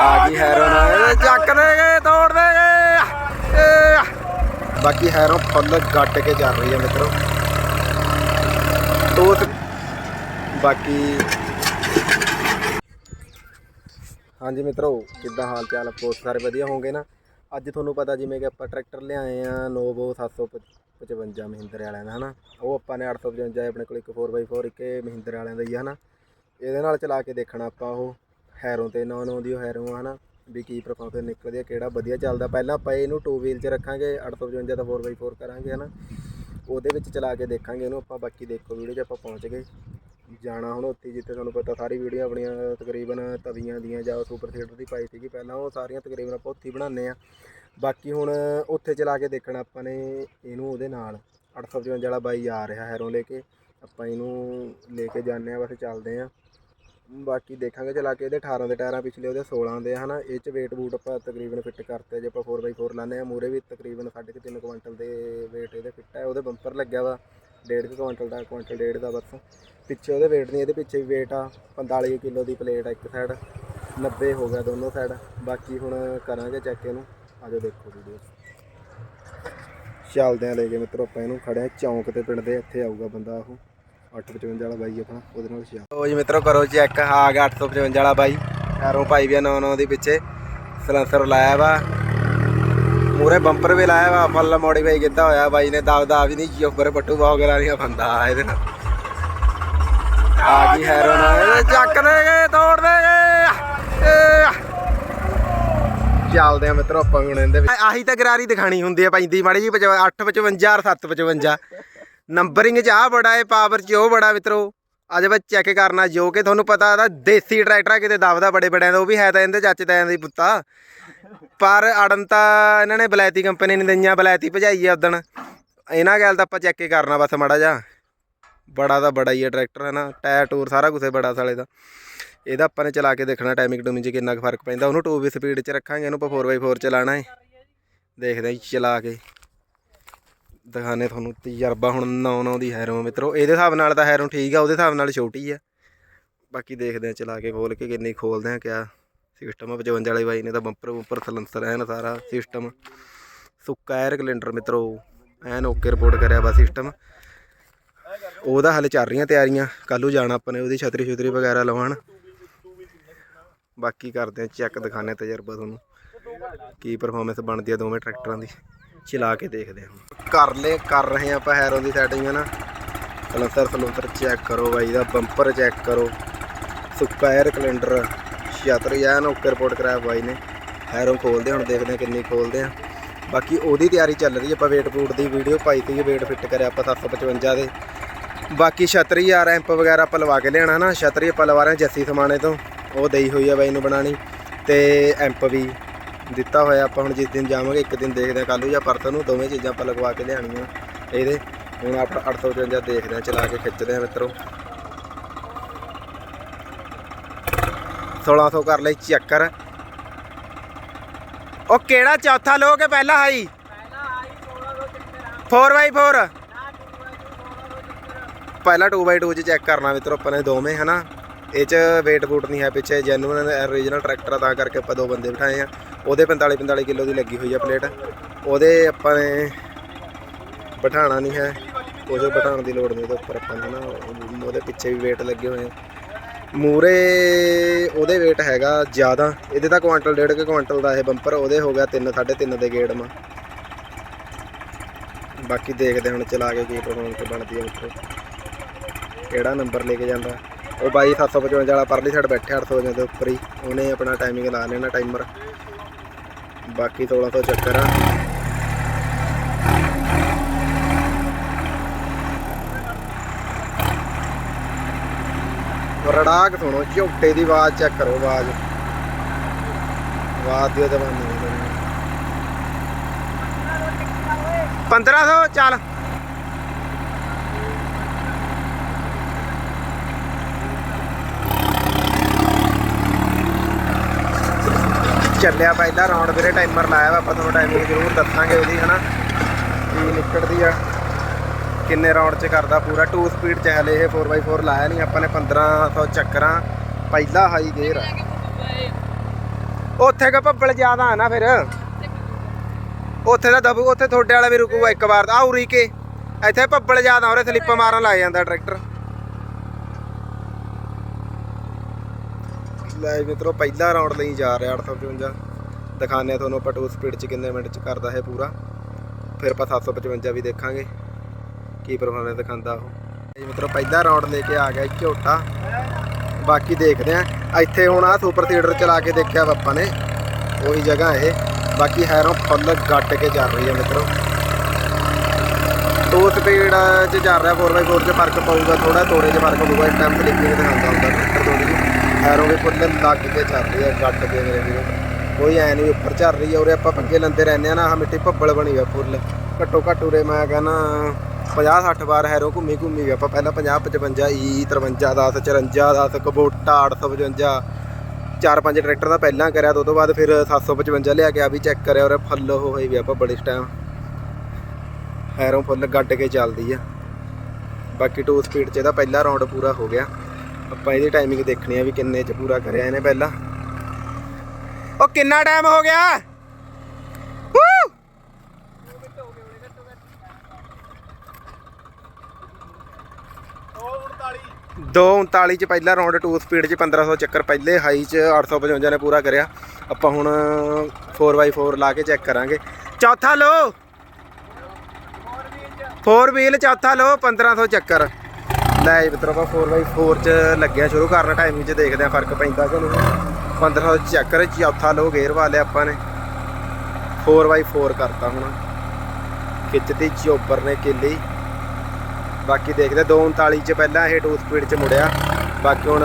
ਆ ਗਈ ਹੈਰੋ ਨਾ ਚੱਕ ਦੇ ਤੋੜ ਦੇ ਬਾਕੀ ਹੈਰੋ ਫੁੱਲ ਗੱਟ ਕੇ ਚੱਲ ਰਹੀ ਹੈ ਮਿੱਤਰੋ। ਤੋਤ ਬਾਕੀ ਹਾਂਜੀ ਮਿੱਤਰੋ, ਕਿੱਦਾਂ ਹਾਲ ਚਾਲ ਆਪੋ ਸਾਰੇ ਵਧੀਆ ਹੋਵੋਗੇ ਨਾ? ਅੱਜ ਤੁਹਾਨੂੰ ਪਤਾ ਜਿਵੇਂ ਕਿ ਆਪਾਂ ਟਰੈਕਟਰ ਲਿਆਏ ਆ, ਨੋਵੋ 755 ਮਹਿੰਦਰ ਵਾਲਿਆਂ ਦਾ, ਹਨਾ? ਉਹ ਆਪਾਂ ਨੇ 855 ਆਪਣੇ ਕੋਲ ਇੱਕ 4x4 ਇੱਕ ਮਹਿੰਦਰ ਵਾਲਿਆਂ ਦਾ ਹੀ ਆ, ਹਨਾ? ਇਹਦੇ ਨਾਲ ਚਲਾ ਕੇ ਦੇਖਣਾ ਆਪਾਂ ਉਹ। ਹੈਰੋਂ ਤੇ ਨੌ ਨੌ ਦੀ ਉਹ ਹੈਰੋ ਆ ਹਨਾ? ਵੀ ਕੀ ਪਰਫਾਰਮੈਂਸ ਨਿਕਲਦੀ ਹੈ ਕਿਹੜਾ ਵਧੀਆ ਚੱਲਦਾ। ਪਹਿਲਾਂ ਆਪਾਂ ਇਹਨੂੰ 2 ਵੀਲ 'ਚ ਰੱਖਾਂਗੇ 855 ਦਾ 4x4 ਕਰਾਂਗੇ, ਹਨਾ? ਉਹਦੇ ਵਿੱਚ ਚਲਾ ਕੇ ਦੇਖਾਂਗੇ ਇਹਨੂੰ ਆਪਾਂ, ਬਾਕੀ ਦੇਖੋ ਵੀਡੀਓ 'ਚ ਆਪਾਂ ਪਹੁੰਚ ਗਏ। ਜਾਣਾ ਹੁਣ ਉੱਥੇ ਜਿੱਥੇ ਤੁਹਾਨੂੰ ਪਤਾ ਸਾਰੀ ਵੀਡੀਓ ਆਪਣੀਆਂ ਤਕਰੀਬਨ ਤਵੀਆਂ ਦੀਆਂ ਜਾਂ ਸੁਪਰ ਥੀਏਟਰ ਦੀ ਪਾਈ ਸੀਗੀ ਪਹਿਲਾਂ, ਉਹ ਸਾਰੀਆਂ ਤਕਰੀਬਨ ਆਪਾਂ ਉੱਥੇ ਹੀ ਬਣਾਉਂਦੇ ਆ ਬਾਕੀ ਹੁਣ ਉੱਥੇ ਚਲਾ ਕੇ ਦੇਖਣਾ ਆਪਾਂ ਨੇ ਇਹਨੂੰ ਉਹਦੇ ਨਾਲ। 855 ਵਾਲਾ ਬਾਈ ਆ ਰਿਹਾ ਹੈਰੋਂ ਲੈ ਕੇ। ਆਪਾਂ ਇਹਨੂੰ ਲੈ ਕੇ ਜਾਂਦੇ ਆ ਬਸ ਚੱਲਦੇ ਆ ਬਾਕੀ ਦੇਖਾਂਗੇ, ਚਲਾ ਕੇ ਇਹਦੇ 18 ਦੇ ਟਾਇਰਾਂ ਪਿਛਲੇ ਉਹਦੇ 16 ਦੇ ਆ, ਹਨਾ। ਇਹ ਚ weight ਬੂਟ ਆਪਾਂ ਤਕਰੀਬਨ ਫਿੱਟ ਕਰਤੇ ਜੇ ਆਪਾਂ 4x4 ਲਾਉਂਦੇ ਆ ਮੂਰੇ ਵੀ ਤਕਰੀਬਨ 3.5 ਕੁਇੰਟਲ ਦੇ weight ਇਹਦੇ ਫਿੱਟ ਹੈ ਉਹਦੇ ਬੰਪਰ ਲੱਗਿਆ ਵਾ 1.5 ਕੁਇੰਟਲ ਦਾ ਕੁਇੰਟਲ ਡੇਢ ਦਾ ਬਸ। ਪਿੱਛੇ ਉਹਦੇ weight ਨਹੀਂ, ਇਹਦੇ ਪਿੱਛੇ ਵੀ weight ਆ 45 ਕਿਲੋ ਦੀ ਪਲੇਟ ਆ ਇੱਕ ਸਾਈਡ 90 ਹੋ ਗਿਆ ਦੋਨੋਂ ਸਾਈਡ ਬਾਕੀ ਹੁਣ ਕਰਾਂਗੇ ਚੈੱਕ ਇਹਨੂੰ ਆਜੋ ਦੇਖੋ ਵੀਡੀਓ ਚੱਲਦੇ ਆ ਲੈ ਕੇ ਮਿੱਤਰੋ ਆਪਾਂ ਇਹਨੂੰ ਖੜੇ ਆ, ਚੌਂਕ ਤੇ ਪਿੰਡ ਦੇ, ਇੱਥੇ ਆਊਗਾ ਬੰਦਾ ਉਹ। 855 ਵਾਲਾ ਬਾਈ ਆਪਣਾ, ਉਹਦੇ ਨਾਲ ਸ਼ਿਆ ਲੋ ਜੀ ਮਿੱਤਰੋ, ਕਰੋ ਚੈੱਕ ਆ ਗਿਆ 855 ਵਾਲਾ ਬਾਈ। ਯਾਰੋਂ ਪਾਈ ਵੀ 99 ਦੀ ਪਿੱਛੇ। ਸਲੈਂਸਰ ਲਾਇਆ ਵਾ। ਮੂਰੇ ਬੰਪਰ ਵੀ ਲਾਇਆ ਵਾ ਫੁੱਲ ਮੋਡੀਫਾਈ ਕੀਤਾ ਹੋਇਆ ਬਾਈ ਨੇ। ਦਾਵ ਦਾ ਵੀ ਨਹੀਂ ਜੋਬਰ ਪੱਟੂ ਬਾਗ ਲਾਰੀਆਂ ਬੰਦਾ ਇਹਦੇ ਨਾਲ। ਆ ਗਈ ਹੈਰੋ ਨਾ ਚੱਕ ਦੇ ਤੋੜ ਦੇ ਚੱਲਦੇ ਆ ਮਿੱਤਰੋ ਆਪਾਂ ਵੀ ਹੁਣ ਇਹਦੇ ਵਿੱਚ। ਆਹੀ ਤਾਂ ਗਰਾਰੀ ਦਿਖਾਣੀ ਹੁੰਦੀ ਆ ਪੈਂਦੀ ਮਾੜੀ ਜੀ 855 ਔਰ 755 ਨੰਬਰਿੰਗ ਚ ਆ ਬੜਾ ਏ ਪਾਵਰ ਚ ਉਹ ਬੜਾ ਮਿੱਤਰੋ। ਅੱਜ ਬਸ ਚੈੱਕ ਕਰਨਾ ਜੋ ਕਿ ਤੁਹਾਨੂੰ ਪਤਾ ਦਾ ਦੇਸੀ ਟਰੈਕਟਰ ਆ, ਕਿਤੇ ਦਬਦਾ ਬੜੇ ਬੜਿਆਂ ਦਾ ਉਹ ਵੀ ਹੈ ਤਾਂ ਇਹਦੇ ਚਾਚੇ ਤਾਇਆਂ ਦਾ ਪੁੱਤਾ ਪਰ ਅੜਨ ਤਾਂ ਇਹਨਾਂ ਨੇ ਬਲੈਤੀ ਕੰਪਨੀ ਨੇ ਦਈਆਂ ਬਲੈਤੀ ਭਜਾਈ ਆ ਉਦਣ ਇਹਨਾਂ ਗੱਲ ਤਾਂ ਆਪਾਂ ਚੈੱਕ ਹੀ ਕਰਨਾ ਬਸ ਮਾੜਾ ਜਾ ਬੜਾ ਤਾਂ ਬੜਾ ਹੀ ਆ ਟਰੈਕਟਰ ਹੈ ਨਾ ਟਾਇਰ ਟੂਰ ਸਾਰਾ ਕੁਝ ਬੜਾ ਸਾਲੇ ਦਾ। ਇਹਦਾ ਆਪਾਂ ਨੇ ਚਲਾ ਕੇ ਦੇਖਣਾ ਟਾਈਮਿੰਗ ਟੂਮਿੰਗ 'ਚ ਕਿੰਨਾ ਕੁ ਫ਼ਰਕ ਪੈਂਦਾ। ਉਹਨੂੰ 2 ਵੀ ਸਪੀਡ 'ਚ ਰੱਖਾਂਗੇ ਇਹਨੂੰ ਆਪਾਂ 4x4 ਚਲਾਣਾ ਹੈ ਦੇਖਦੇ ਹਾਂ ਚਲਾ ਕੇ। ਦਿਖਾਣੇ ਤੁਹਾਨੂੰ, ਤਜਰਬਾ ਹੁਣ 9-9 ਦੀ ਹੈਰੋ ਮਿੱਤਰੋ। ਇਹਦੇ ਹਿਸਾਬ ਨਾਲ ਤਾਂ ਹੈਰੋ ਠੀਕ ਆ, ਉਹਦੇ ਹਿਸਾਬ ਨਾਲ ਛੋਟੀ ਆ। ਬਾਕੀ ਦੇਖਦੇ ਆ ਚਲਾ ਕੇ ਖੋਲ ਕੇ ਕਿੰਨੀ ਖੋਲਦੇ ਆ ਕਿਆ ਸਿਸਟਮ ਆ। 55 ਵਾਲੇ ਬਾਈ ਨੇ ਤਾਂ ਬੰਪਰ ਬੰਪਰ ਸਲੰਸਰ, ਐਨ ਸਾਰਾ ਸਿਸਟਮ ਸੁੱਕਾ ਐਰ ਕੈਲੰਡਰ ਮਿੱਤਰੋ, ਐਨ ਓਕੇ ਰਿਪੋਰਟ ਕਰਿਆ ਵਾ ਸਿਸਟਮ ਉਹਦਾ ਹਾਲੇ ਚੱਲ ਰਹੀਆਂ ਤਿਆਰੀਆਂ ਕੱਲੂ ਜਾਣਾ ਆਪਾਂ ਨੇ ਉਹਦੀ ਛਤਰੀ ਛਤਰੀ ਵਗੈਰਾ ਲਵਾਉਣ। ਬਾਕੀ ਕਰਦੇ ਆ ਚੈੱਕ ਦਿਖਾਣੇ ਤਜਰਬਾ ਤੁਹਾਨੂੰ, ਕੀ ਪਰਫਾਰਮੈਂਸ ਬਣਦੀ ਆ ਦੋਵੇਂ ਟਰੈਕਟਰਾਂ ਦੀ। ਚਲਾ ਕੇ ਦੇਖਦੇ ਹਾਂ। ਕਰ ਲੈ ਕਰ ਰਹੇ ਆ ਆਪਾਂ ਹੈਰੋ ਦੀ ਸੈਟਿੰਗ ਹੈ ਨਾ ਕਲੰਸਰ ਸਲੰਸਰ ਚੈੱਕ ਕਰੋ ਬਾਈ ਦਾ ਬੰਪਰ ਚੈੱਕ ਕਰੋ। ਸੁੱਕਾ 에ਅਰ ਕੈਲੰਡਰ ਛਤਰੀ ਐਨ ਓਕੇ ਰਿਪੋਰਟ ਕਰਾਇਆ ਬਾਈ ਨੇ। ਹੈਰੋ ਖੋਲਦੇ ਆ, ਹੁਣ ਦੇਖਦੇ ਹਾਂ ਕਿੰਨੀ ਖੋਲਦੇ ਆ ਬਾਕੀ ਉਹਦੀ ਤਿਆਰੀ ਚੱਲ ਰਹੀ ਹੈ ਆਪਾਂ ਵੇਟ ਬੂਟ ਦੀ ਵੀਡੀਓ ਪਾਈ ਤੀ ਵੇਟ ਫਿੱਟ ਕਰਿਆ ਆਪਾਂ 755 ਦੇ। ਬਾਕੀ ਛਤਰੀ ਆ ਰੈਂਪ ਵਗੈਰਾ ਆਪਾਂ ਲਵਾ ਕੇ ਲਿਆਣਾ ਨਾ ਛਤਰੀ ਆਪਾਂ ਲਵਾ ਰਹੇ ਹਾਂ ਜੱਸੀ ਸਮਾਣੇ ਤੋਂ। ਉਹ ਦੇਈ ਹੋਈ ਆ ਬਾਈ ਨੂੰ ਬਣਾਣੀ ਤੇ ਐਂਪ ਵੀ। ਦਿੱਤਾ ਹੋਇਆ, ਆਪਾਂ ਹੁਣ ਜਿਸ ਦਿਨ ਜਾਵਾਂਗੇ, ਇੱਕ ਦਿਨ ਦੇਖਦੇ ਆ ਕੱਲ੍ਹ ਨੂੰ ਜਾਂ ਪਰਸੋਂ ਨੂੰ ਦੋਵੇਂ ਚੀਜ਼ਾਂ ਆਪਾਂ ਲਗਵਾ ਕੇ ਲਿਆਣੀਆਂ ਇਹਦੇ ਹੁਣ ਆਪਾਂ 855 ਦੇਖਦੇ ਆ ਚਲਾ ਕੇ ਖਿੱਚਦੇ ਆ ਮਿੱਤਰੋ। 1600 ਕਰ ਲਈ ਚੱਕਰ। ਉਹ ਕਿਹੜਾ ਚੌਥਾ ਲੋਕ ਹੈ ਪਹਿਲਾ ਹਾਈ? 4x4 ਪਹਿਲਾ 2x2 ਚ ਚੈੱਕ ਕਰਨਾ ਮਿੱਤਰੋ, ਆਪਾਂ ਨੇ ਦੋਵੇਂ, ਹਨਾ? ਇਹ ਚ weight ਬੂਟ ਨਹੀਂ ਹੈ ਪਿੱਛੇ ਜੈਨੂਇਨ origignal ਟਰੈਕਟਰ ਆ, ਤਾਂ ਕਰਕੇ ਆਪਾਂ ਦੋ ਬੰਦੇ ਬਿਠਾਏ ਆ। ਉਹਦੇ 45 45 ਕਿਲੋ ਦੀ ਲੱਗੀ ਹੋਈ ਆ ਪਲੇਟ। ਉਹਦੇ ਆਪਾਂ ਨੇ ਬਿਠਾਣਾ ਨਹੀਂ ਹੈ। ਕੁਝ ਬਿਠਾਉਣ ਦੀ ਲੋੜ ਨਹੀਂ, ਉਹਦੇ ਉੱਪਰ ਆਪਾਂ ਨੂੰ ਨਾ ਉਹਦੇ ਪਿੱਛੇ ਵੀ weight ਲੱਗੇ ਹੋਏ ਆ। ਮੂਰੇ ਉਹਦੇ weight ਹੈਗਾ ਜ਼ਿਆਦਾ। ਇਹਦੇ ਤਾਂ ਕੁਆਂਟਲ ਡੇਢ ਕੁ ਕੁਆਂਟਲ ਦਾ ਇਹ ਬੰਪਰ ਉਹਦੇ ਹੋ ਗਿਆ 3 3.5 ਦੇ ਗੇੜ ਮਾ। ਬਾਕੀ ਦੇਖਦੇ ਹੁਣ ਚਲਾ ਕੇ ਕੀ ਪਰਫਾਰਮੈਂਸ ਬਣਦੀ ਹੈ ਉੱਥੇ। ਕਿਹੜਾ ਨੰਬਰ ਲੈ ਕੇ ਜਾਂਦਾ। ਉਹ ਬਾਈ 755 ਵਾਲਾ ਪਰਲੀ ਸਾਈਡ ਬੈਠੇ 855 ਦੇ ਉੱਪਰ ਹੀ। ਉਹਨੇ ਆਪਣਾ ਟਾਈਮਿੰਗ ਲਾ ਲੈਣਾ ਟਾਈਮਰ ਬਾਕੀ 1600 ਚੱਕਰ ਆ। ਰੜਾਕ ਸੁਣੋ, ਝੋਟੇ ਦੀ ਆਵਾਜ਼ ਚੈੱਕ ਕਰੋ ਆਵਾਜ਼। ਆਵਾਜ਼ ਦਿਓ ਦਵਾਨੀ 1500 ਚੱਲ। ਚੱਲਿਆ ਪਹਿਲਾ ਰਾਉਂਡ ਵੀਰੇ ਟਾਈਮਰ ਲਾਇਆ ਵਾ, ਆਪਾਂ ਤੁਹਾਨੂੰ ਟਾਈਮਿੰਗ ਜ਼ਰੂਰ ਦੱਸਾਂਗੇ ਉਹਦੀ, ਹਨਾ? ਕੀ ਨਿਕਲਦੀ ਆ। ਕਿੰਨੇ ਰਾਉਂਡ ਚ ਕਰਦਾ ਪੂਰਾ 2 ਸਪੀਡ ਚ ਹਲੇ ਇਹ 4x4 ਲਾਇਆ ਨਹੀਂ, ਆਪਾਂ ਨੇ 1500 ਚੱਕਰਾਂ, ਪਹਿਲਾ ਹਾਈ ਗੇਅਰ ਆ। ਉੱਥੇ ਕਾ ਭੱਬਲ ਜ਼ਿਆਦਾ ਆ ਨਾ ਫਿਰ। ਉੱਥੇ ਦਾ ਦਬੂ, ਉੱਥੇ ਤੁਹਾਡੇ ਵਾਲਾ ਵੀ ਰੁਕੂਗਾ ਇੱਕ ਵਾਰ ਆ ਉਰੀ ਕੇ, ਇੱਥੇ ਭੱਬਲ ਜ਼ਿਆਦਾ ਉਰੇ ਸਲਿੱਪ ਮਾਰਨ ਲੱਗ ਜਾਂਦਾ ਟਰੈਕਟਰ। ਲੈ ਮਿੱਤਰੋ ਪਹਿਲਾ ਰਾਉਂਡ ਲਈ ਜਾ ਰਿਹਾ 855 ਦਿਖਾਣੇ ਤੁਹਾਨੂੰ ਆਪਾਂ ਟੂ ਸਪੀਡ ਚ ਕਿੰਨੇ ਮਿੰਟ ਚ ਕਰਦਾ ਹੈ ਪੂਰਾ। ਫਿਰ ਆਪਾਂ 755 ਵੀ ਦੇਖਾਂਗੇ, ਕੀ ਪਰਫਾਰਮੈਂਸ ਦਿਖਾਉਂਦਾ ਉਹ। ਇਹ ਮਿੱਤਰੋ ਪਹਿਲਾ ਰਾਉਂਡ ਲੈ ਕੇ ਆ ਗਿਆ ਇੱਕ ਝੋਟਾ। ਬਾਕੀ ਦੇਖਦੇ ਆ ਇੱਥੇ ਹੁਣ ਆ ਸੁਪਰ ਥੀਏਟਰ ਚਲਾ ਕੇ ਦੇਖਿਆ ਵਾ ਆਪਾਂ ਨੇ। ਉਹੀ ਜਗ੍ਹਾ ਇਹ। ਬਾਕੀ ਹੈਰੋਂ ਫੁੱਲ ਗੱਟ ਕੇ ਚੱਲ ਰਹੀ ਹੈ ਮਿੱਤਰੋ। ਟੂ ਸਪੀਡ ਚ ਜਾ ਰਿਹਾ 4x4 ਚ ਫ਼ਰਕ ਪਊਗਾ ਥੋੜਾ ਤੋੜੇ ਚ ਫ਼ਰਕ ਪਊਗਾ, ਇਸ ਟਾਈਮ ਸਲਿੱਪਿੰਗ ਦਿਖਾਉਂਦਾ ਜਿਹੀ ਹੈਰੋਂ ਵੀ ਫੁੱਲ ਲੱਗ ਕੇ ਚੱਲ ਰਹੀ ਹੈ ਗੱਟ ਕੇ ਮੇਰੇ ਵੀਰੋ। ਕੋਈ ਐ ਨਹੀਂ, ਉੱਪਰ ਚੱਲ ਰਹੀ ਹੈ ਉਰੇ, ਆਪਾਂ ਪੰਗੇ ਲੰਦੇ ਰਹਿੰਦੇ ਆ ਨਾ, ਆਹ ਮਿੱਟੀ ਭੱਬਲ ਬਣੀ ਹੋਈ ਫੁੱਲ। ਘੱਟੋ ਘੱਟ ਉਰੇ ਮੈਂ ਕਹਿੰਦਾ 50 60 ਵਾਰ ਹੈਰੋ ਘੁੰਮੀ ਘੁੰਮੀ ਗਿਆ ਆਪਾਂ ਪਹਿਲਾਂ 50 55 ਈ 53 10 54 10 ਕਬੋਟਾ 855 ਚਾਰ, ਪੰਜ ਟਰੈਕਟਰ ਦਾ ਪਹਿਲਾਂ ਕਰਿਆ ਤੇ ਉਹ ਤੋਂ ਬਾਅਦ ਫਿਰ 755 ਲਿਆ ਕੇ ਆ ਵੀ ਚੈੱਕ ਕਰਿਆ ਔਰ ਫੁੱਲ ਹੋਈ ਵੀ ਆਪਾਂ ਬੜੇ ਟਾਈਮ ਹੈਰੋਂ ਫੁੱਲ ਗੱਡ ਕੇ ਚੱਲਦੀ ਆ। ਬਾਕੀ ਟੂ ਸਪੀਡ 'ਚ ਇਹਦਾ ਪਹਿਲਾ ਰਾਉਂਡ ਪੂਰਾ ਹੋ ਗਿਆ। ਆਪਾਂ ਇਹਦੀ ਟਾਈਮਿੰਗ ਦੇਖਣੀ ਆ ਵੀ ਕਿੰਨੇ 'ਚ ਪੂਰਾ ਕਰਿਆ ਇਹਨੇ ਪਹਿਲਾਂ। ਉਹ ਕਿੰਨਾ ਟਾਈਮ ਹੋ ਗਿਆ? ਦੋ 239 ਚ ਪਹਿਲਾ ਰਾਉਂਡ 2 ਸਪੀਡ ਚ 1500 ਚੱਕਰ, ਪਹਿਲੇ ਹਾਈ ਚ 855 ਨੇ ਪੂਰਾ ਕਰਿਆ। ਆਪਾਂ ਹੁਣ 4x4 ਲਾ ਕੇ ਚੈੱਕ ਕਰਾਂਗੇ। ਚੌਥਾ ਲੋ 4 ਵੀਲ ਚੌਥਾ ਲੋ 1500 ਚੱਕਰ। ਲੈ ਜੀ ਮਿੱਤਰੋ ਆਪਾਂ 4x4 ਚ ਲੱਗਿਆ ਸ਼ੁਰੂ ਕਰਨਾ ਟਾਈਮਿੰਗ ਚ ਦੇਖਦੇ ਆ ਫ਼ਰਕ ਪੈਂਦਾ ਕਿ ਨਹੀਂ। 1500 ਚੱਕਰ ਚੌਥਾ ਲੋ ਗੇਅਰ ਵਾਲਿਆ ਆਪਾਂ ਨੇ। 4x4 ਕਰਤਾ ਹੁਣ। ਖਿੱਚਤੀ ਚੋਬਰ ਨੇ ਕਿੱਲੀ। ਬਾਕੀ ਦੇਖਦੇ 239 ਚ ਪਹਿਲਾਂ ਇਹ 2 ਸਪੀਡ ਚ ਮੁੜਿਆ। ਬਾਕੀ ਹੁਣ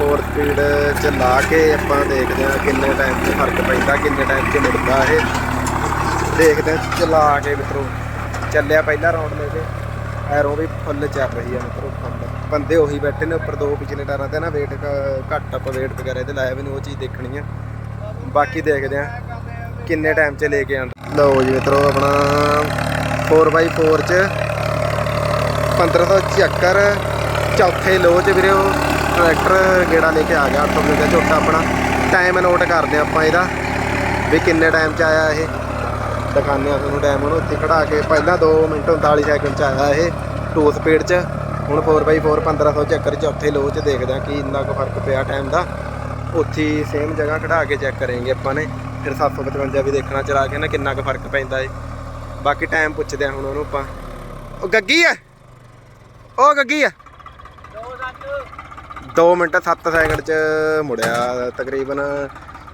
4 ਸਪੀਡ ਚ ਲਾ ਕੇ ਆਪਾਂ ਦੇਖਦੇ ਹਾਂ ਕਿੰਨੇ ਟਾਈਮ 'ਚ ਫ਼ਰਕ ਪੈਂਦਾ, ਕਿੰਨੇ ਟਾਈਮ 'ਚ ਮੁੜਦਾ ਇਹ। ਦੇਖਦੇ ਹਾਂ ਚਲਾ ਕੇ ਮਿੱਤਰੋ। ਚੱਲਿਆ ਪਹਿਲਾ ਰਾਉਂਡ ਲੈ ਕੇ। ਐਰੋ ਵੀ ਫੁੱਲ ਚੱਲ ਰਹੀ ਆ ਮਿੱਤਰੋ। ਬੰਦੇ ਉਹੀ ਬੈਠੇ ਨੇ ਉੱਪਰ ਦੋ ਪਿਛਲੇ ਟਾਇਰਾਂ ਤੇ ਨਾ weight ਕ- ਘੱਟ ਆਪਾਂ weight ਵਗੈਰਾ ਇਹਦੇ ਲਾਇਆ ਵੀ ਨਹੀਂ ਉਹ ਚੀਜ਼ ਦੇਖਣੀ ਆ। ਬਾਕੀ ਦੇਖਦੇ ਆ ਕਿੰਨੇ ਟਾਈਮ 'ਚ ਲੈ ਕੇ ਆਉਂਦਾ। ਲਓ ਜੀ ਮਿੱਤਰੋ ਆਪਣਾ 4x4 ਚ 1574 ਚੌਥੇ ਲੋ ਚ ਵੀਰੇ ਉਹ ਟਰੈਕਟਰ ਗੇੜਾ ਲੈ ਕੇ ਆ ਗਿਆ 855 ਝੋਟਾ ਆਪਣਾ। ਟਾਈਮ ਨੋਟ ਕਰਦੇ ਆਪਾਂ ਇਹਦਾ ਵੀ ਕਿੰਨੇ ਟਾਈਮ ਚ ਆਇਆ ਇਹ। ਦਿਖਾਉਂਦੇ ਆ ਤੁਹਾਨੂੰ ਟਾਈਮ ਉਹਨੂੰ ਉੱਥੇ ਖੜਾ ਕੇ ਪਹਿਲਾਂ 2 ਮਿੰਟ 39 ਸੈਕਿੰਡ ਚ ਆਇਆ ਇਹ 2 ਸਪੀਡ ਚ। ਹੁਣ 4x4 1500 ਚੱਕਰ ਚੌਥੇ ਲੋ ਚ ਦੇਖਦੇ ਆ ਕਿ ਇੰਨਾ ਕੁ ਫ਼ਰਕ ਪਿਆ ਟਾਈਮ ਦਾ। ਉੱਥੇ ਸੇਮ ਜਗ੍ਹਾ ਕਢਾ ਕੇ ਚੈੱਕ ਕਰਾਂਗੇ ਆਪਾਂ ਨੇ। ਫਿਰ 755 ਵੀ ਦੇਖਣਾ, ਚਲਾ ਕੇ ਨਾ ਕਿੰਨਾ ਕੁ ਫ਼ਰਕ ਪੈਂਦਾ ਏ। ਬਾਕੀ ਟਾਈਮ ਪੁੱਛਦੇ ਆ ਹੁਣ ਉਹਨੂੰ ਆਪਾਂ। ਉਹ ਗੱਗੀ ਆ? ਉਹ ਗੱਗੀ ਆ? 2 ਮਿੰਟ 7 ਸੈਕਿੰਡ ਚ ਮੁੜਿਆ, ਤਕਰੀਬਨ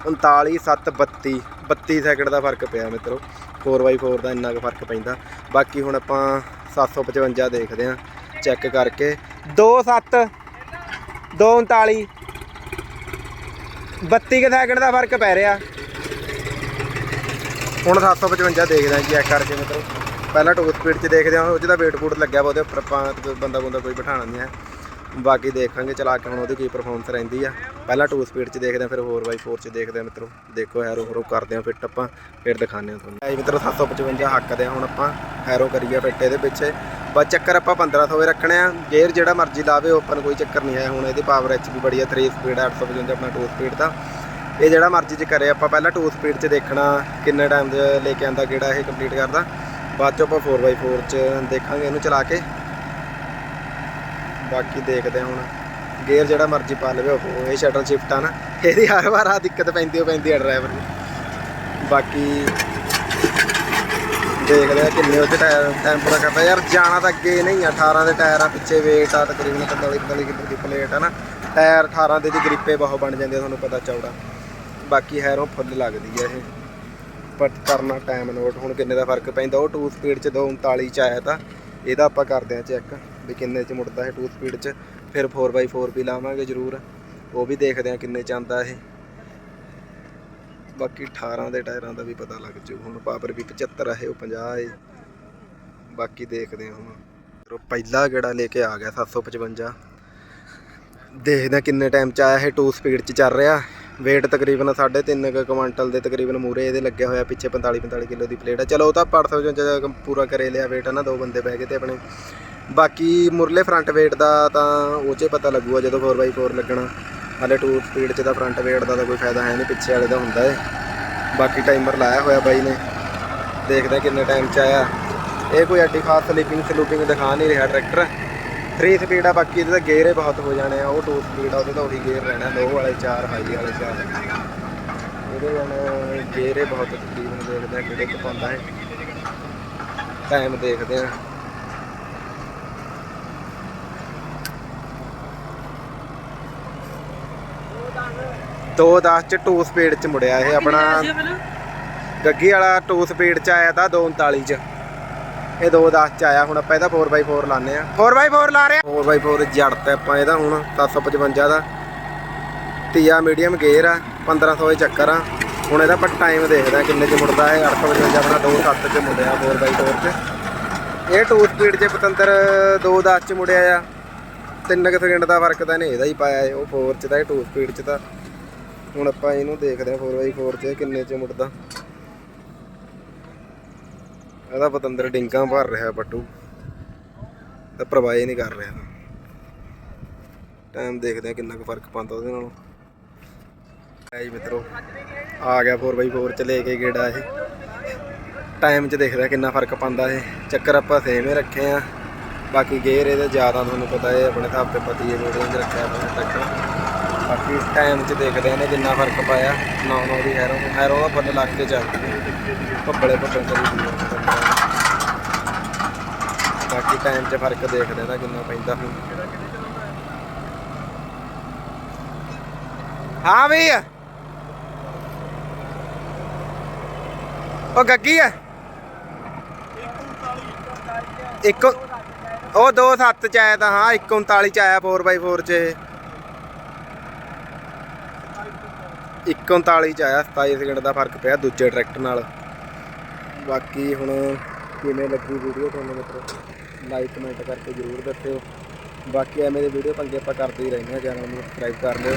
39 7 32 32 ਸੈਕਿੰਡ ਦਾ ਫ਼ਰਕ ਪਿਆ ਮਿੱਤਰੋ। 4x4 ਦਾ ਇੰਨਾ ਕੁ ਫ਼ਰਕ ਪੈਂਦਾ। ਬਾਕੀ ਹੁਣ ਆਪਾਂ 755 ਦੇਖਦੇ ਆਂ ਚੈੱਕ ਕਰਕੇ। 2 7 2 39 32 ਕੁ ਸੈਕਿੰਡ ਦਾ ਫ਼ਰਕ ਪੈ ਰਿਹਾ। ਹੁਣ 755 ਦੇਖਦੇ ਆਂ ਚੈੱਕ ਕਰਕੇ ਮਤਲਬ ਪਹਿਲਾਂ ਟੂ ਸਪੀਡ 'ਚ ਦੇਖਦੇ ਆਂ ਉਹ ਜਿਹਦਾ ਵੇਟ ਬੂਟ ਲੱਗਿਆ ਵਾ ਉਹਦੇ ਉੱਪਰ ਆਪਾਂ ਬੰਦਾ ਬੰਦਾ ਕੋਈ ਬਿਠਾਣਾ ਨਹੀਂ ਹੈ। ਬਾਕੀ ਦੇਖਾਂਗੇ ਚਲਾ ਕੇ ਹੁਣ ਉਹਦੀ ਕੀ ਪਰਫਾਰਮੈਂਸ ਰਹਿੰਦੀ ਆ। ਪਹਿਲਾਂ ਟੂ ਸਪੀਡ 'ਚ ਦੇਖਦੇ ਆਂ ਫਿਰ 4x4 'ਚ ਦੇਖਦੇ ਆਂ ਮਿੱਤਰੋ। ਦੇਖੋ ਹੈਰੋ ਹੈਰੋ ਕਰਦੇ ਆਂ ਫਿੱਟ ਆਪਾਂ, ਫਿਰ ਦਿਖਾਉਂਦੇ ਆਂ ਤੁਹਾਨੂੰ। ਐ ਮਿੱਤਰੋ 755 ਹੱਕਦੇ ਆਂ ਹੁਣ ਆਪਾਂ। ਹੈਰੋ ਕਰੀਏ ਫਿੱਟ ਇਹਦੇ ਪਿੱਛੇ। ਬਸ ਚੱਕਰ ਆਪਾਂ 1500 ਹੀ ਰੱਖਣੇ ਆ। ਗੇਅਰ ਜਿਹੜਾ ਮਰਜ਼ੀ ਲਾਵੇ ਓਪਨ ਕੋਈ ਚੱਕਰ ਨਹੀਂ ਆਇਆ। ਹੁਣ ਇਹਦੀ ਪਾਵਰ ਐਚ ਵੀ ਬੜੀ ਆ 3 ਸਪੀਡ 855 ਆਪਣਾ 2 ਸਪੀਡ ਦਾ। ਇਹ ਜਿਹੜਾ ਮਰਜ਼ੀ ਚ ਕਰੇ, ਆਪਾਂ ਪਹਿਲਾਂ 2 ਸਪੀਡ ਚ ਦੇਖਣਾ ਕਿੰਨੇ ਟਾਈਮ ਦੇ ਲੈ ਕੇ ਆਂਦਾ ਕਿਹੜਾ ਇਹ ਕੰਪਲੀਟ ਕਰਦਾ। ਬਾਅਦ ਚ ਆਪਾਂ 4x4 ਚ ਦੇਖਾਂਗੇ ਇਹਨੂੰ ਚਲਾ ਕੇ। ਬਾਕੀ ਦੇਖਦੇ ਹਾਂ ਹੁਣ। ਗੇਅਰ ਜਿਹੜਾ ਮਰਜ਼ੀ ਪਾ ਲਵੇ, ਉਹ ਇਹ ਸ਼ਟਲ ਸ਼ਿਫਟ ਆ ਨਾ। ਇਹਦੀ ਹਰ ਵਾਰ ਆ ਦਿੱਕਤ ਪੈਂਦੀ ਉਹ ਪੈਂਦੀ ਆ ਡਰਾਈਵਰ ਨੂੰ। ਬਾਕੀ ਦੇਖਦੇ ਆ ਕਿੰਨੇ ਉਹ ਟਾਇਰ ਟਾਈਮ ਪੂਰਾ ਕਰਦਾ। ਯਾਰ ਜਾਣਾ ਤਾਂ ਅੱਗੇ ਨਹੀਂ ਆ 18 ਦੇ ਟਾਇਰ ਆ, ਪਿੱਛੇ ਵੇਟ ਆ, ਤਕਰੀਬਨ 45 45 ਕਿਲੋ ਦੀ ਪਲੇਟ ਆ ਨਾ। ਟਾਇਰ 18 ਦੇ ਦੀ ਗ੍ਰਿਪੇ ਬਹੁਤ ਬਣ ਜਾਂਦੇ ਤੁਹਾਨੂੰ ਪਤਾ ਚੌੜਾ। ਬਾਕੀ ਹੈਰੋਂ ਫੁੱਲ ਲੱਗਦੀ ਆ ਇਹ। ਪਰ ਕਰਨਾ ਟਾਈਮ ਨੋਟ ਹੁਣ ਕਿੰਨੇ ਦਾ ਫ਼ਰਕ ਪੈਂਦਾ, ਉਹ 2 ਸਪੀਡ ਚ 239 ਚ ਆਇਆ ਤਾਂ, ਇਹਦਾ ਆਪਾਂ ਕਰਦੇ ਆ ਚੈੱਕ ਵੀ ਕਿੰਨੇ ਚ ਮੁੜਦਾ ਹੈ 2 ਸਪੀਡ ਚ। ਫਿਰ 4x4 ਵੀ ਲਾਵਾਂਗੇ ਜ਼ਰੂਰ। ਉਹ ਵੀ ਦੇਖਦੇ ਆ ਕਿੰਨੇ ਚ ਆਂਦਾ ਇਹ। ਬਾਕੀ 18 ਦੇ ਟਾਇਰਾਂ ਦਾ ਵੀ ਪਤਾ ਲੱਗ ਜੂ। ਹੁਣ ਪਾਵਰ ਵੀ 75 ਹੈ ਉਹ 50 ਹੈ ਬਾਕੀ ਦੇਖਦੇ ਹਾਂ ਹੁਣ। ਪਹਿਲਾ ਗੇੜਾ ਲੈ ਕੇ ਆ ਗਿਆ 755 ਦੇਖਦੇ ਹਾਂ ਕਿੰਨੇ ਟਾਈਮ ਚ ਆਇਆ ਇਹ 2 ਸਪੀਡ ਚ ਚੱਲ ਰਿਹਾ। weight ਤਕਰੀਬਨ 3.5 ਕੁ ਕੁਆਂਟਲ ਦੇ ਤਕਰੀਬਨ ਮੂਰੇ ਇਹਦੇ ਲੱਗਿਆ ਹੋਇਆ, ਪਿੱਛੇ 45 45 ਕਿਲੋ ਦੀ ਪਲੇਟ ਹੈ ਚਲੋ, ਉਹ ਤਾਂ 855 ਪੂਰਾ ਕਰੇ ਲਿਆ weight ਹੈ ਨਾ ਦੋ ਬੰਦੇ ਬਹਿ ਗਏ ਤੇ ਆਪਣੇ। ਬਾਕੀ ਮੁਰਲੇ ਫਰੰਟ weight ਦਾ ਤਾਂ ਉਹ 'ਚ ਪਤਾ ਲੱਗੂਗਾ ਜਦੋਂ 4x4 ਲੱਗਣਾ। ਹਲੇ 2 ਸਪੀਡ 'ਚ ਤਾਂ ਫਰੰਟ ਵੇਟ ਦਾ ਤਾਂ ਕੋਈ ਫਾਇਦਾ ਹੈ ਨਹੀਂ, ਪਿੱਛੇ ਵਾਲੇ ਦਾ ਹੁੰਦਾ ਏ ਬਾਕੀ ਟਾਈਮਰ ਲਾਇਆ ਹੋਇਆ ਬਾਈ ਨੇ। ਦੇਖਦੇ ਹਾਂ ਕਿੰਨੇ ਟਾਈਮ 'ਚ ਆਇਆ। ਇਹ ਕੋਈ ਐਡੀ ਖਾਸ ਸਲੀਪਿੰਗ ਸਲੂਪਿੰਗ ਦਿਖਾ ਨਹੀਂ ਰਿਹਾ ਟਰੈਕਟਰ 3 ਸਪੀਡ ਆ, ਬਾਕੀ ਇਹਦੇ ਤਾਂ ਗੇਅਰ ਹੀ ਬਹੁਤ ਹੋ ਜਾਣੇ ਆ। ਉਹ 2 ਸਪੀਡ ਆ, ਉਹਦੇ ਤਾਂ ਉਹੀ ਗੇਅਰ ਰਹਿਣਾ। ਲੋ ਵਾਲੇ 4 ਹਾਈ ਵਾਲੇ 4 ਇਹਦੇ ਹੁਣ ਗੇਅਰ ਹੀ ਬਹੁਤ ਤਕਰੀਬਨ ਦੇਖਦੇ ਆ ਕਿਹੜੇ ਚ ਪਾਉਂਦਾ ਹੈ। ਟਾਈਮ ਦੇਖਦੇ ਆ ਦੋ 10 ਚ 2 ਸਪੀਡ ਚ ਮੁੜਿਆ ਇਹ ਆਪਣਾ ਗੱਗੀ ਵਾਲਾ 2 ਸਪੀਡ ਚ ਆਇਆ ਤਾਂ 239 ਚ। ਇਹ 210 ਚ ਆਇਆ ਹੁਣ ਆਪਾਂ ਇਹਦਾ 4x4 ਲਾਣੇ ਆ 4x4 ਲਾ ਰਹੇ। ਆ 4x4 ਜੜਤ ਆਪਾਂ ਇਹਦਾ ਹੁਣ 755 ਦਾ। ਤੀਆ ਮੀਡੀਅਮ ਗੇਅਰ ਆ 1500 ਦੇ ਚੱਕਰ ਆ। ਹੁਣ ਇਹਦਾ ਆਪਾਂ ਟਾਈਮ ਦੇਖਦੇ ਕਿੰਨੇ ਚ ਮੁੜਦਾ ਹੈ 855 ਆਪਣਾ 27 ਚ ਮੁੜਿਆ 4x4 ਚ। ਇਹ 2 ਸਪੀਡ ਚ ਪਤੰਦਰ 210 ਚ ਮੁੜਿਆ ਆ। 3 ਕੁ ਸਕਿੰਟ ਦਾ ਫ਼ਰਕ ਤਾਂ ਇਹਨੇ ਇਹਦਾ ਹੀ ਪਾਇਆ। ਉਹ 4 ਚ ਤਾਂ ਇਹ 2 ਸਪੀਡ ਚ ਤਾਂ। ਹੁਣ ਆਪਾਂ ਇਹਨੂੰ ਦੇਖਦੇ ਆ 4x4 ਚ ਕਿੰਨੇ ਚ ਮੁੜਦਾ। ਇਹਦਾ ਪਤੰਦਰ ਡਿੰਕਾਂ ਭਰ ਰਿਹਾ ਬੱਟੂ ਤਾਂ ਪ੍ਰਵਾਹ ਨਹੀਂ ਕਰ ਰਿਹਾ। ਟਾਈਮ ਦੇਖਦੇ ਆ ਕਿੰਨਾ ਕੁ ਫ਼ਰਕ ਪਾਉਂਦਾ ਉਹਦੇ ਨਾਲੋਂ। ਜੀ ਮਿੱਤਰੋ, ਆ ਗਿਆ 4x4 ਚ ਲੈ ਕੇ ਗੇੜਾ ਇਹ। ਟਾਈਮ 'ਚ ਦੇਖਦਾ ਕਿੰਨਾ ਫ਼ਰਕ ਪਾਉਂਦਾ ਇਹ। ਚੱਕਰ ਆਪਾਂ ਸੇਮ ਹੀ ਰੱਖੇ ਆ ਬਾਕੀ ਗੇਅਰ ਇਹਦੇ ਜ਼ਿਆਦਾ ਤੁਹਾਨੂੰ ਪਤਾ ਹੈ ਆਪਣੇ ਹਿਸਾਬ ਤੇ ਪਤੀ ਹੈ ਵੀਡੀਓ 'ਚ ਰੱਖਿਆ ਆਪਾਂ ਟਰੈਕਟਰ ਬਾਕੀ ਟਾਈਮ 'ਚ ਦੇਖਦੇ ਆ ਨੇ ਕਿੰਨਾ ਫ਼ਰਕ ਪਾਇਆ 9 9 ਦੀ ਹੈਰੋ ਹੈਰੋ ਦਾ ਫੁੱਲ ਲੱਗ ਕੇ ਚੱਲਦੀ ਹੈ। ਭੱਬਲੇ ਕਰੀ ਦੀ ਹੈ। ਬਾਕੀ ਟਾਈਮ 'ਚ ਫ਼ਰਕ ਦੇਖਦੇ ਆ ਨਾ ਕਿੰਨਾ ਪੈਂਦਾ ਹੁਣ। ਹਾਂ ਵੀ। ਉਹ ਗੱਗੀ ਆ। ਇੱਕ ਉਹ 27 ਚ ਆਇਆ ਤਾਂ ਹਾਂ 139 ਚ ਆਇਆ 4x4 ਚ ਇਹ। 139 ਚ ਆਇਆ 27 ਸਕਿੰਟ ਦਾ ਫ਼ਰਕ ਪਿਆ ਦੂਜੇ ਟਰੈਕਟਰ ਨਾਲ। ਬਾਕੀ ਹੁਣ ਕਿਵੇਂ ਲੱਗੀ ਵੀਡੀਓ ਤੁਹਾਨੂੰ ਮਿੱਤਰੋ? ਲਾਈਕ ਕਮੈਂਟ ਕਰਕੇ ਜਰੂਰ ਦੱਸਿਓ। ਬਾਕੀ ਐਵੇਂ ਦੇ ਵੀਡੀਓ ਪੰਗੇ ਆਪਾਂ ਕਰਦੇ ਹੀ ਰਹਿੰਦੇ ਹਾਂ ਚੈਨਲ ਨੂੰ ਸਬਸਕ੍ਰਾਈਬ ਕਰ ਲਿਓ।